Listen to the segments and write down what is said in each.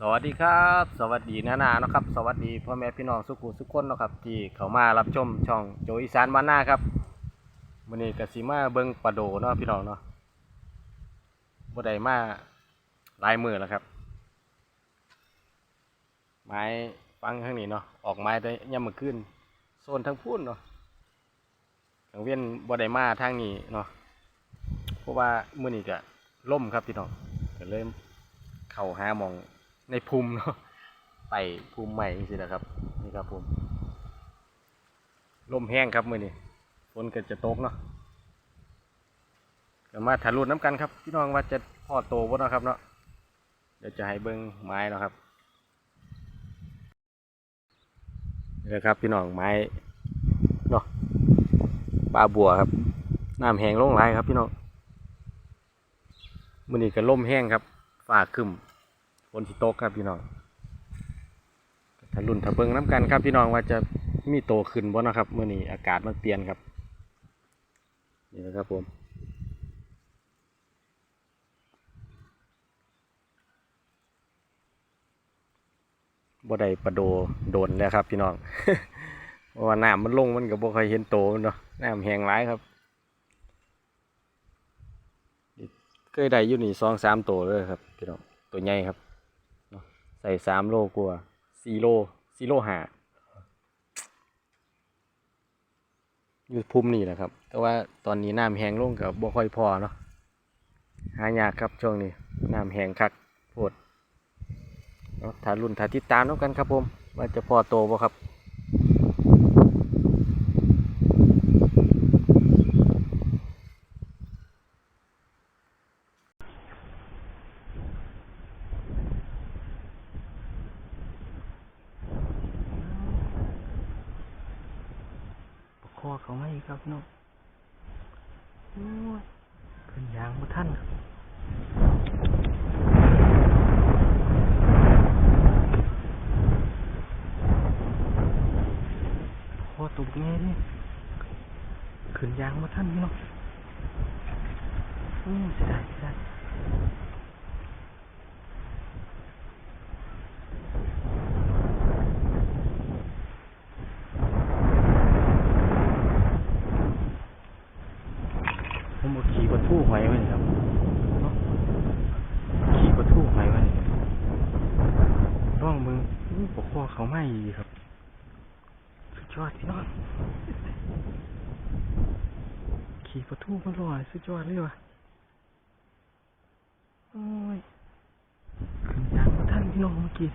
สวัสดีครับ สวัสดีนานานะครับ สวัสดีพ่อแม่พี่น้องสุขุสุขคนนะครับ ที่เขามารับชมช่องโจอีสานบ้านนาครับวันนี้กสิมาเบิงปลาโดเนาะพี่น้องเนาะบ่ได้มาลายมือแล้วครับ ไม้ฟังข้างนี้เนาะออกไม้ได้ย่ำมือขึ้นโซนทั้งพูนเนาะทางเวียนบ่ได้มาทางนี้เนาะเพราะว่ามื้อนี้ก็ล่มครับพี่น้องก็เลยเข้าหามอง ในภูมิเนาะไปภูมิใหม่สินะครับ นี่ครับผมลมแห้งครับมือนี้ฝนก็จะตกเนาะก็มาถ่ายรูปน้ำกันครับพี่น้องว่าจะพอโตบ่เนาะครับเนาะเดี๋ยวจะให้เบิ้งไม้เนาะครับนี่แหละครับ พี่น้องไม้เนาะปลาบัวครับน้ำแห้งลงไหลายครับ พี่น้องมือนี้ก็ลมแห้งครับฟ้าครึมฝ นสิโตครับพี่น้องถ้ารุ่นถ้าเบิ่งน้ำกันครับพี่น้องว่าจะมีโตขึ้นบ่นะครับเมื่อนี้อากาศมันเปลี่ยนครับนี่นะครับผมบ่ได้ประโดโดนแล้วครับพี่น้องเพราะว่าน้ำมันลงมันก็บ่ค่อยเห็นโตมันเนาะน้ำแห้งหลายครับ เคยได้อยู่นี่สองสามโตเลยครับพี่น้องตัวใหญ่ครับ ส่สามโลกว่าสี่โลสี่โลหาอยู่ภูมินี่แหละครับ แต่ว่าตอนนี้น้ำแห้งลงกับบ่ค่อยพอเนาะหายากครับช่วงนี้น้ำแห้งคักโพดถ้ารุ่นถ้าติดตามน้องกันครับผมว่าจะพอโตบ่ครับ อเขาให้ครับเนาะโอ้ยขึ้นยางมาท่านครับพอตุกแง่ดิขึ้นยางมาท่านพี่เนาะอืมเสียดายเสียดายผมเอาขี่ประ ทูหอยไว้นี่ครับขี่ประทูหอยไว้นี่ร่องมือปกคอเขาไม่ดีครับ สุดยอดพี่น้องขี่ประทู่มันลอยสุดยอดเลยวะโอ้ยขึ้นยางมาท่านพี่น้องเมื่อกี้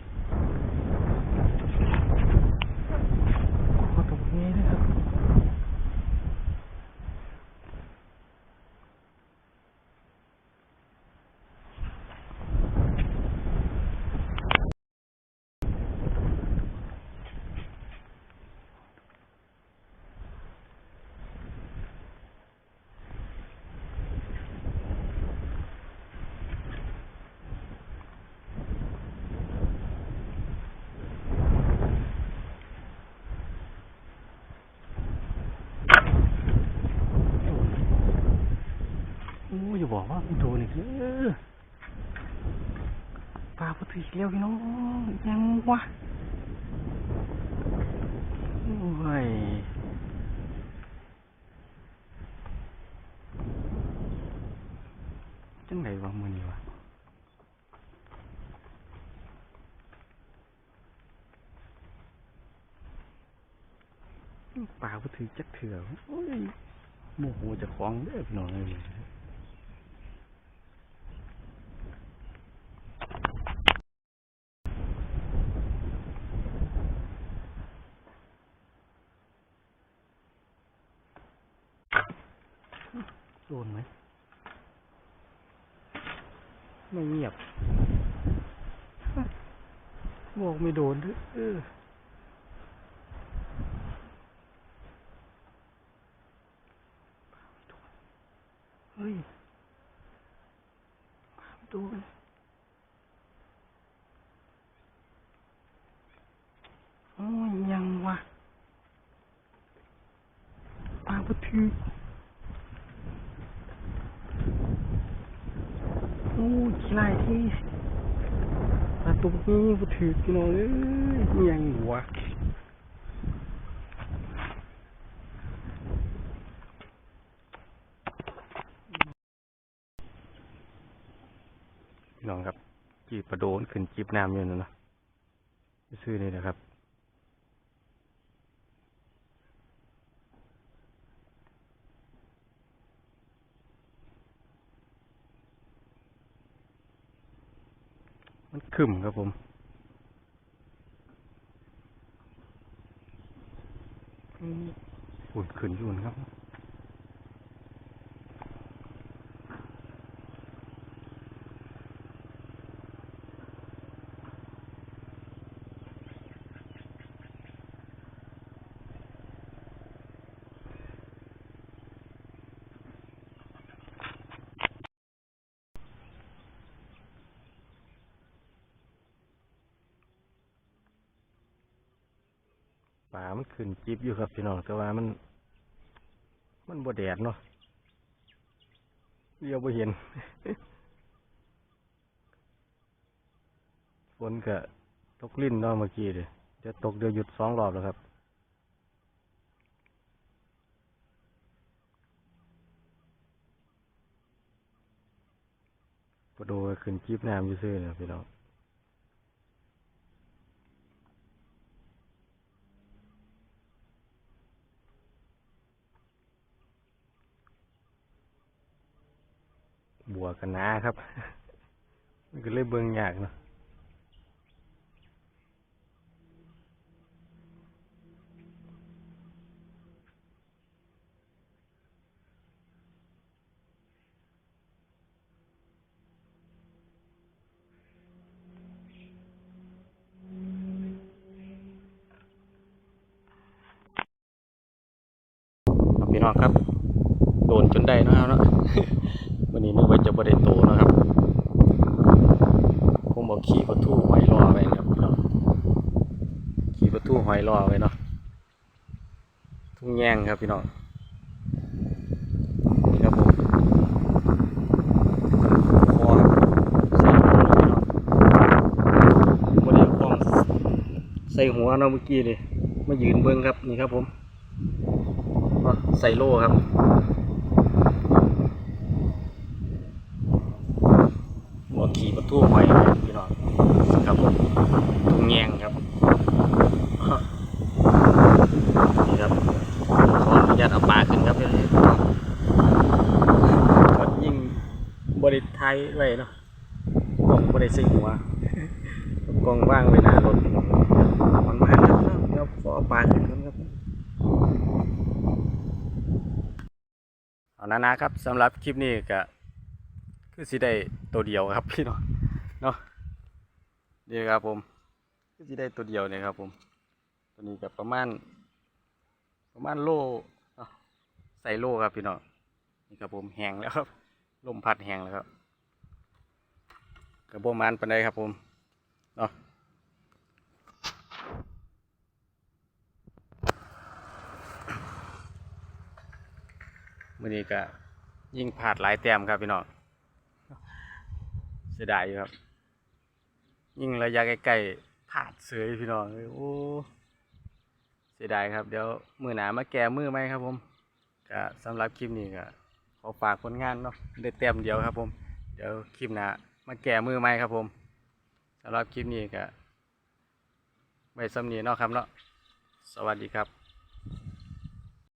ขอตกเงี้ยด้วยครับ โอ้ยอย่า บอกว่ามันโดนอีกเออปลาปลาถือเลี้ยวพี่น้องยังวะโอ้ยจังไหนวะมือนี้วะปลาปลาถือจักเถื่อโอ้ยโมโหจะคล้องเด้อพี่น้องเอ้ย โดนไหม ไม่เงียบบอกไม่โดนด้วยเออเฮ้ยโดนโอ้ยยังวะปลาปะถื อโอ้ยขี้ไล่ที่ปลาตัวนี้บ่ถือพี่น้องเอ้ยอิหยังหัวพี่น้องครับ จีบประโดนขึ้นจีบน้ำอยู่นั่นนะไปซื้อเลยนะครับ มันขึ้มครับผม อุ่นขึ้นยุ่นครับ ป่ามันขึ้นจิบอยู่ครับพี่น้องแต่ว่ามัน มันบ่แดดเนาะเลี้ยวบ่เห็นฝนก็ตกลิ้นเนาะเมื่อกี้เด้จะตกเดือหยุดสองรอบแล้วครับปะโดขึ้นจิบน้ำอยู่ซื่อนะพี่น้องัวกันนาครับ มันก็เลยเบิ่งยากเนาะพี่น้องครับ โดนจนได้นะครับเนาะ วันนี้นึกว่าจะบ่ได้โตนะครับ คงบอกขี่ประตูหอยรอไว้นะครับพี่น้องขี่ประตูหอยรอไว้เนาะทุ่งแยงครับพี่น้องนี่ครับผมคอครับใส่หัวาะพี่น้องบริเวณกล้องใส่หัวเนาะเมื่อกี้เลยมายืนเบิ้งครับนี่ครับผมใส่โล่ครับ หัวขี่ ประตูหอยพี่น้องครับผมทุ่งแยงครับนี่ครับขออนุญาตเอาปลาขึ้นครับพี่น้องยิ่งบริไทยไว้เนาะกล่องบริส่หัวกล่องว่างไว้หน้ารถพี่น้องมันมาครับเนะเดี๋ยวขอปลาขึ้นก่อนครับเอานะนะครับสำหรับคลิปนี้ก็ คือสิได้ตัวเดียวครับพี่น้องเนาะนี่ครับผม คือสิได้ตัวเดียวเนี่ยครับผม ตัวนี้กับประมาณ ประมาณโลใส่โลครับพี่น้องนี่ครับผมแห้งแล้วครับลมพัดแห้งแล้วครับกระโบมันปันไดครับผมเนาะมื่อนี้ก็ยิ่งผาดหลายแต้มครับพี่น้อง สียดายอยู่ครับ ยิ่งระยะใกล้ๆผาดเสยพี่น้องเอ้ยโอ้เสียดายครับ เดี๋ยวมือหนามาแก้มือไหมครับผมก็สำหรับคลิปนี้ก็ขอฝากผลงานเนาะได้เต็มเดียวครับผม เดี๋ยวคลิปหน้ามาแก้มือไหมครับผมสำหรับคลิปนี้ก็ไว้สำนีเนาะครับเนาะสวัสดีครับ